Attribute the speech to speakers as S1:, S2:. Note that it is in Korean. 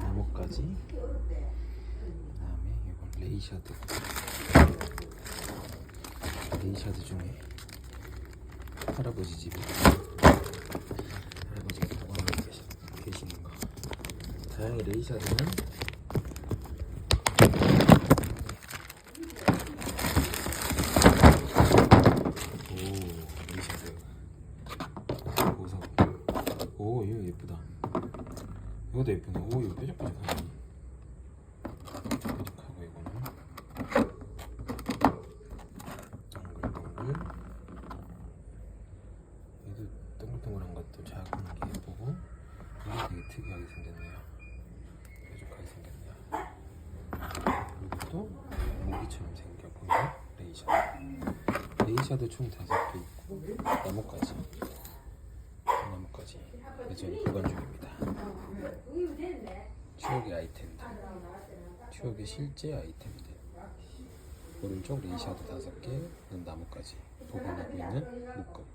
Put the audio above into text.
S1: 나뭇가지. 그다음에 이건 레이샤드. 레이샤드 중에 할아버지 집에 할아버지가 보관하고 계시는 거. 다양히 레이샤드는 오 레이샤드 보석 오 이거 예쁘다. 이것도 예쁘네. 오 이거 뾰족뾰족하네. 뾰족하고 이거는. 동글동글 얘도 동글동글한 것도 작은 게 예쁘고 이게 되게 특이하게 생겼네요. 뾰족하게 생겼네요. 또 모기처럼 생겨 보이는 레이샤드 레이샤드 총 다섯 개 있고 나뭇가지 나뭇가지 여전히 보관 중입니다. 추억의 아이템들 추억의 실제 아이템들. 오른쪽 레이샤드 다섯 개 나뭇가지 보관하고 있는 목걸이